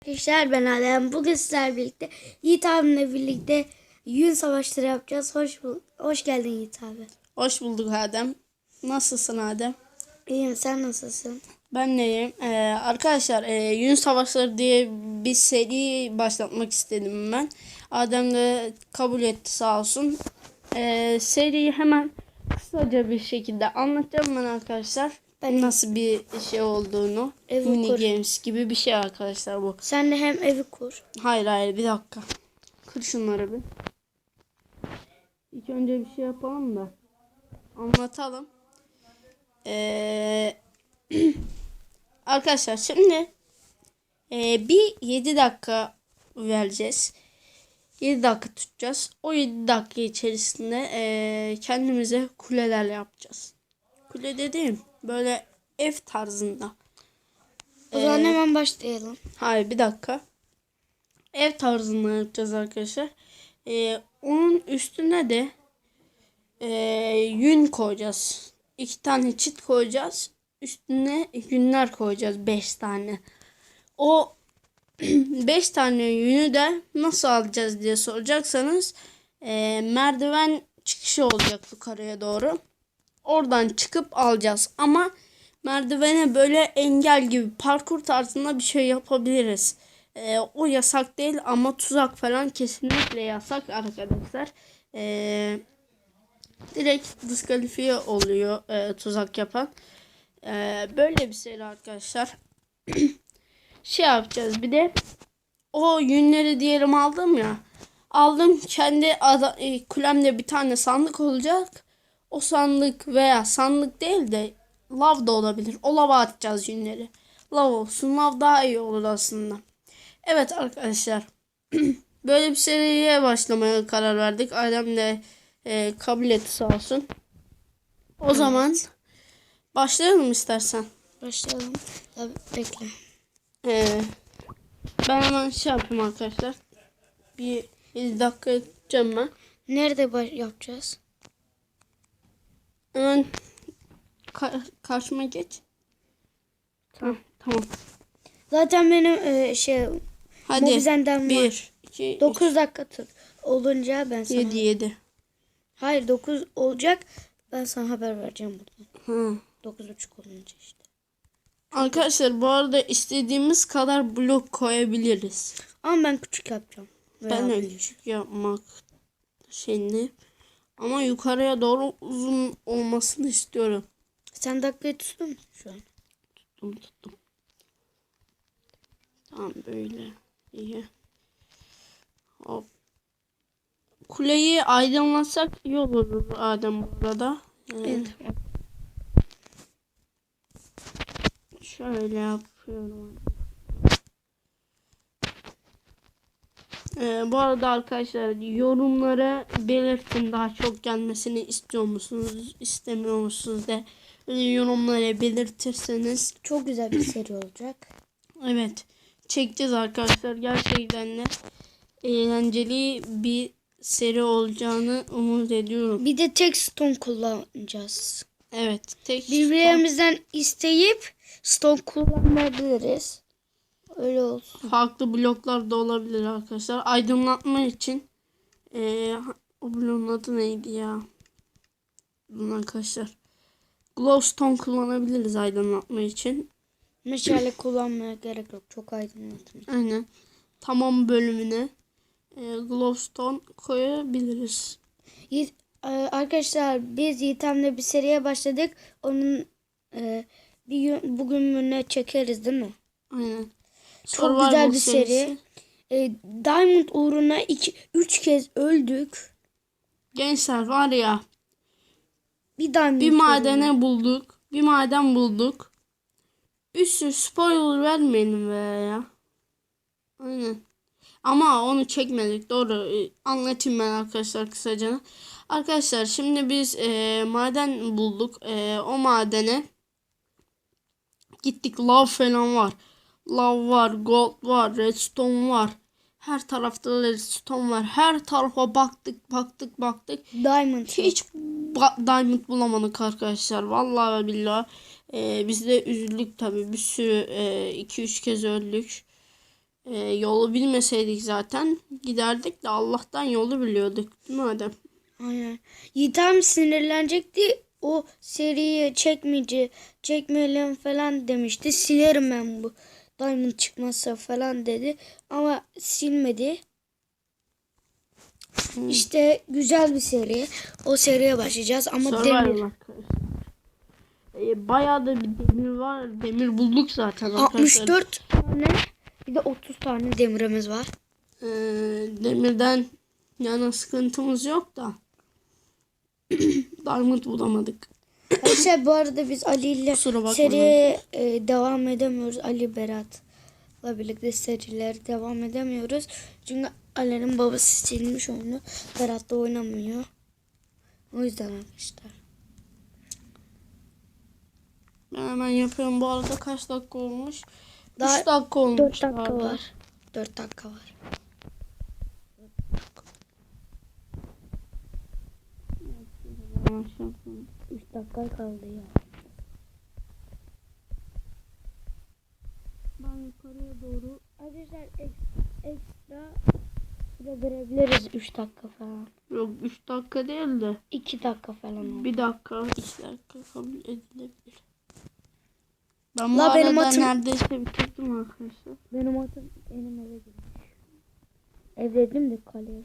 Arkadaşlar ben Adem. Bugün sizlerle birlikte Yiğit abimle birlikte yün savaşları yapacağız. Hoş bul Hoş geldin Yiğit abi. Hoş bulduk Adem. Nasılsın Adem? İyiyim sen nasılsın? Ben neyim? Ee, arkadaşlar e, Yün Savaşları diye bir seri başlatmak istedim ben. Adem de kabul etti sağ olsun. Ee, seriyi hemen kısaca bir şekilde anlatacağım ben arkadaşlar. Ben- Nasıl bir şey olduğunu. Evi Mini kur. games gibi bir şey arkadaşlar bu. Sen de hem evi kur. Hayır hayır bir dakika. Kır şunları bir. İlk önce bir şey yapalım da. Anlatalım. Ee, arkadaşlar şimdi ee, bir 7 dakika vereceğiz. 7 dakika tutacağız. O 7 dakika içerisinde ee, kendimize kuleler yapacağız. Kule dediğim böyle ev tarzında. O zaman hemen başlayalım. Hayır bir dakika. Ev tarzında yapacağız arkadaşlar. Ee, onun üstüne de ee, yün koyacağız. İki tane çit koyacağız. Üstüne yünler koyacağız. Beş tane. O beş tane yünü de nasıl alacağız diye soracaksanız ee, merdiven çıkışı olacak yukarıya doğru. Oradan çıkıp alacağız. Ama merdivene böyle engel gibi parkur tarzında bir şey yapabiliriz. Ee, o yasak değil ama tuzak falan kesinlikle yasak arkadaşlar. Ee, direkt diskalifiye oluyor e, tuzak yapan. Ee, böyle bir seri arkadaşlar. şey yapacağız bir de o yünleri diyelim aldım ya. Aldım kendi e, kulemde bir tane sandık olacak. O sandık veya sandık değil de lav da olabilir. O lava atacağız yünleri. Lav olsun. Lav daha iyi olur aslında. Evet arkadaşlar. Böyle bir seriye başlamaya karar verdik. Adem de e, kabul etti sağ olsun. O zaman başlayalım istersen. Başlayalım. Tabii, bekle. Ee, ben hemen şey yapayım arkadaşlar. Bir 7 dakika tutacağım ben. Nerede yapacağız? Hemen ka- karşıma geç. Tamam. Tamam. Zaten benim e, şey Hadi. Mobizen'den var. 1, 2, 9 dakika tut. Olunca ben sana. 7, 7. Hayır 9 olacak. Ben sana haber vereceğim buradan. Hı. 9.30 olunca işte. Arkadaşlar bu arada istediğimiz kadar blok koyabiliriz. Ama ben küçük yapacağım. Veya Ben büyük. küçük yapmak şeyini ama yukarıya doğru uzun olmasını istiyorum. Sen dakikayı tuttun mu şu an? Tuttum tuttum. Tamam böyle. İyi. Hop. Kuleyi aydınlatsak iyi olur Adem burada. Evet. Şöyle yapıyorum. Ee, bu arada arkadaşlar yorumlara belirtin daha çok gelmesini istiyor musunuz, istemiyor musunuz de yorumlara belirtirseniz Çok güzel bir seri olacak. evet çekeceğiz arkadaşlar gerçekten de eğlenceli bir seri olacağını umut ediyorum. Bir de tek stone kullanacağız. Evet tek Birbirimizden isteyip stone kullanabiliriz. Öyle olsun. farklı bloklar da olabilir arkadaşlar. Aydınlatma için eee o bloğun adı neydi ya? Bunun arkadaşlar. Glowstone kullanabiliriz aydınlatma için. Meşale kullanmaya gerek yok. Çok aydınlatma. Aynen. Tamam bölümüne eee glowstone koyabiliriz. Yiğit- e, arkadaşlar biz Yiğitem'le bir seriye başladık. Onun e, bir yö- bugününe çekeriz değil mi? Aynen. Çok güzel bir serisi. seri. E, Diamond uğruna 3 kez öldük. Gençler var ya Bir Diamond bir uğruna. madene bulduk. Bir maden bulduk. Bir sürü spoiler vermeyelim be ya. Aynen. Ama onu çekmedik. Doğru. Ee, Anlatayım ben arkadaşlar kısaca. Arkadaşlar şimdi biz e, maden bulduk. E, o madene gittik. Lav falan var. Lav var. Gold var. Redstone var. Her tarafta redstone var. Her tarafa baktık baktık baktık. Diamond. Hiç ba- diamond bulamadık arkadaşlar. Vallahi billahi. Ee, biz de üzüldük tabii. Bir sürü 2-3 kez öldük. Ee, yolu bilmeseydik zaten giderdik de Allah'tan yolu biliyorduk. Değil mi Adem? Aynen. Yiğitem sinirlenecekti. O seriyi çekmeyece çekmeyelim falan demişti. Silerim ben bu. Diamond çıkmazsa falan dedi. Ama silmedi. İşte güzel bir seri. O seriye başlayacağız ama Survivor demir. Ee, bayağı da bir demir var. Demir bulduk zaten arkadaşlar. 64 tane bir de 30 tane demirimiz var. Ee, demirden yana sıkıntımız yok da. Diamond bulamadık. Arkadaşlar bu arada biz Ali ile seriye e, devam edemiyoruz. Ali Berat'la birlikte serileri devam edemiyoruz. Çünkü Ali'nin babası silmiş oyunu. Berat da oynamıyor. O yüzden arkadaşlar. Ben hemen yapıyorum. Bu arada kaç dakika olmuş? Daha 3 dakika olmuş. 4 dakika galiba. var. 4 dakika var. Yavaş yapalım. 3 dakika kaldı ya. Ben yukarıya doğru Arkadaşlar ekstra süre verebiliriz 3 dakika falan. yok 3 dakika değil de 2 dakika falan oldu. 1 dakika 2 dakika kabul edilebilir. Ben bu La arada benim atım- neredeyse bitirdim arkadaşlar. Benim atım benim eve girmiş. Evledim de kaleye.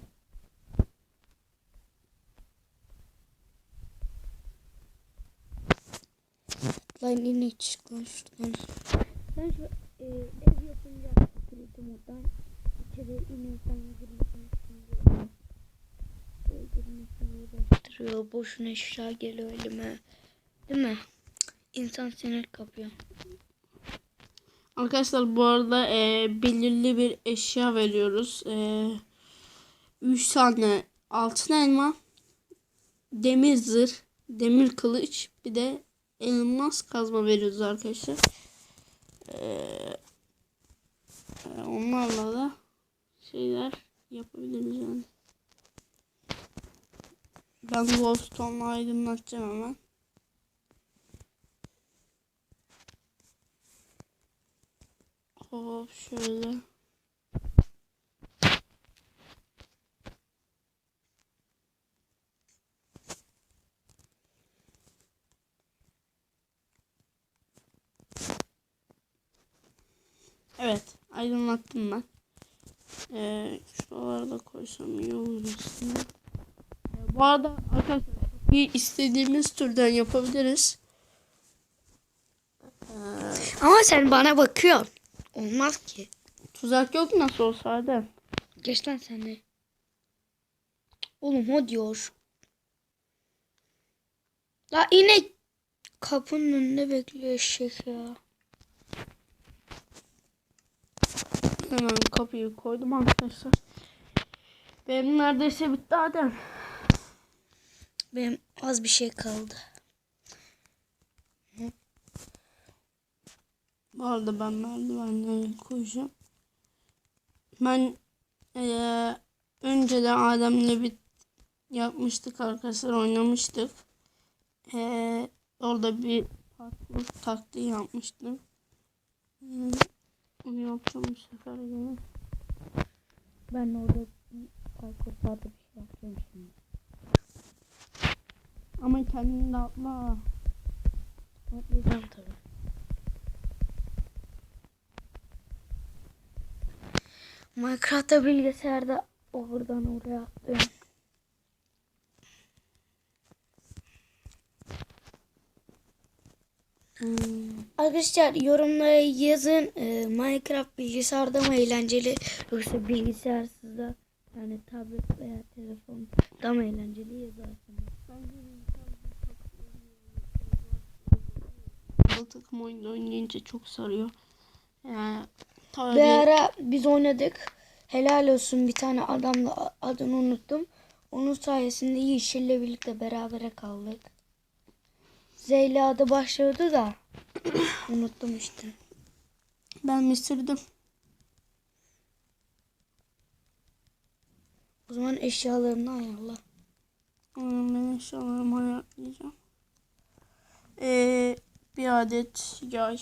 Lan yine çık lan şuradan. Ben şu e, ev yapınca kilitli moddan içeri inersen girmesini girmesini uğraştırıyor. Boşuna eşya geliyor elime. Değil mi? İnsan sinir kapıyor. Arkadaşlar bu arada e, belirli bir eşya veriyoruz. E, 3 tane altın elma, demir zırh, demir kılıç bir de elmas kazma veriyoruz arkadaşlar. E, e, onlarla da şeyler yapabiliriz yani. Ben glowstone'la aydınlatacağım hemen. Hop şöyle. Evet, aydınlattım ben. Ee, şuralara da koysam iyi olur aslında. Ee, bu arada arkadaşlar bir istediğimiz türden yapabiliriz. Ama sen bana bakıyorsun. Olmaz ki. tuzak yok nasıl olsa Adem. Geç lan sen de. Oğlum o diyor. La inek kapının önünde bekliyor eşek ya. Hemen kapıyı koydum arkadaşlar. Benim neredeyse bitti Adem. Benim az bir şey kaldı. Bu arada ben merdivenleri koyacağım. Ben eee önceden Adem'le bir yapmıştık arkadaşlar oynamıştık. Eee orada bir parkur taktiği yapmıştım. Hmm, Onu yapacağım bu sefer yine. Ben orada parkur tarzı bir şey yapıyorum şimdi. Ama kendini de atma. Atlayacağım tabii. Minecraft'ta bilgisayarda oradan oraya atlıyorum. Hmm. Arkadaşlar yorumlara yazın e, Minecraft bilgisayarda mı eğlenceli yoksa bilgisayarsızda yani tablet veya telefonda mı eğlenceli yazarsınız. Bu takım oyunu oynayınca çok sarıyor. Yani, tabii Bir ara biz oynadık. Helal olsun bir tane adamla adını unuttum. Onun sayesinde Yeşil'le birlikte berabere kaldık. Zeyla adı başlıyordu da unuttum işte. ben bitirdim. O zaman eşyalarını ayarla. Ben eşyalarımı ayarlayacağım. Ee, bir adet yay.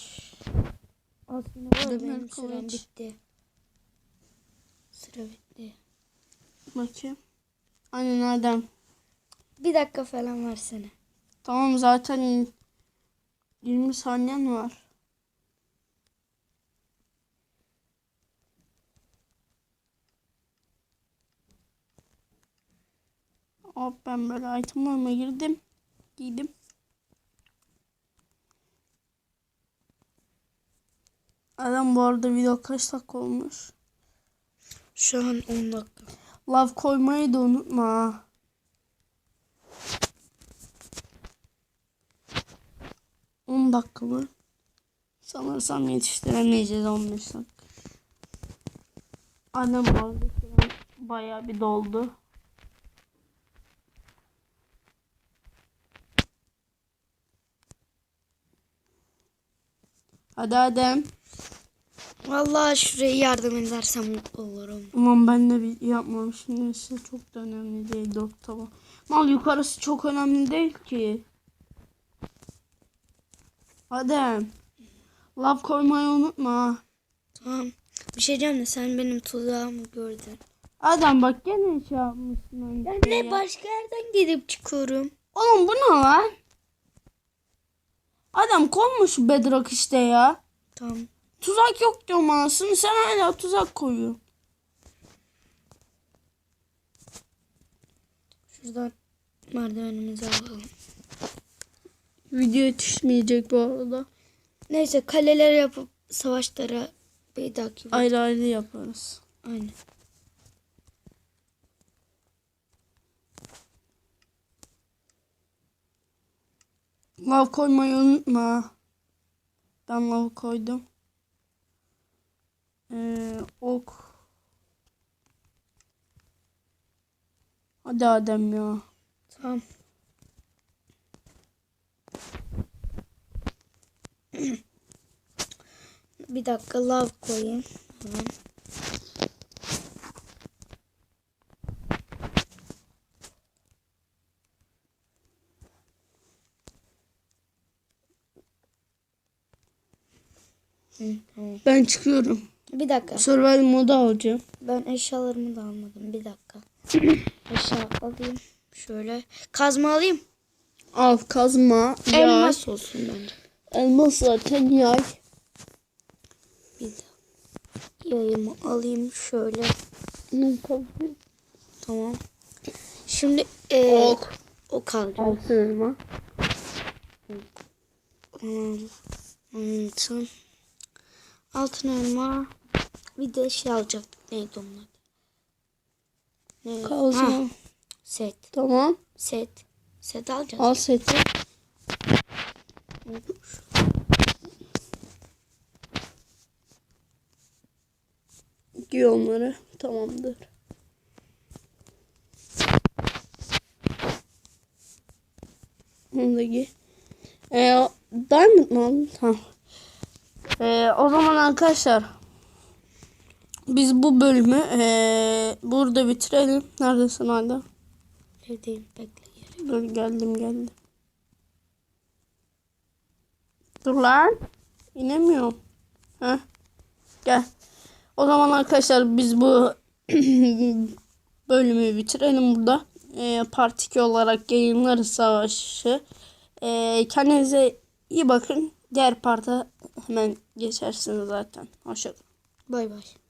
Aslında var benim kılıç. bitti. Sıra bitti. Bakayım. Aynen Adem. Bir dakika falan versene. Tamam zaten 20 saniyen var. Hop ben böyle itemlarıma girdim. Giydim. Adam bu arada video kaç dakika olmuş? Şu an 10 dakika. Lav koymayı da unutma. On dakika mı? Sanırsam yetiştiremeyeceğiz 15 dakika. Annem bu arada bayağı bir doldu. Hadi Adem. Vallahi şuraya yardım edersem mutlu olurum. Aman ben de bir yapmamışım. Neyse çok da önemli değil. Dört tamam. Mal yukarısı çok önemli değil ki. Adem. Lav koymayı unutma. Tamam. Bir şey diyeceğim de sen benim tuzağımı gördün. Adem bak gene şey yapmışsın. ya. ne başka yerden gidip çıkıyorum. Oğlum bu ne lan? Adam koymuş bedrock işte ya. Tamam. Tuzak yok diyorum anasını sen hala tuzak koyuyorsun. Şuradan merdivenimizi alalım. Video yetişmeyecek bu arada. Neyse kaleler yapıp savaşlara bir dahaki. Ayrı ayrı yaparız. Aynen. Lav koymayı unutma. Ben lav koydum. Ee, ok. Hadi Adem ya. Tamam. bir dakika lav koyayım. Tamam. Hı, tamam. Ben çıkıyorum. Bir dakika. Survival moda alacağım. Ben eşyalarımı da almadım. Bir dakika. Eşya alayım. Şöyle. Kazma alayım. Al kazma. Yay. Elmas olsun bence. Elmas zaten yay. Bir dakika. Yayımı alayım şöyle. Tamam. Şimdi e, Ok. ok alacağım. Altın elma. Altın. Altın elma. Bir de şey alacaktık. Neydi onlar? Ne? Kazma. Set. Tamam. Set. Set alacağız. Al seti. Giy onları. Tamamdır. Onu da giy. Ee, diamond mı aldın? Tamam. Ee, o zaman arkadaşlar biz bu bölümü ee, burada bitirelim. Neredesin hala? Evdeyim. Bekle. Dur geldim geldim. Dur lan. İnemiyorum. Heh. Gel. O zaman arkadaşlar biz bu bölümü bitirelim burada. Ee, part 2 olarak yayınlarız savaşı. Ee, kendinize iyi bakın. Diğer parta hemen geçersiniz zaten. Hoşçakalın. Bay bay.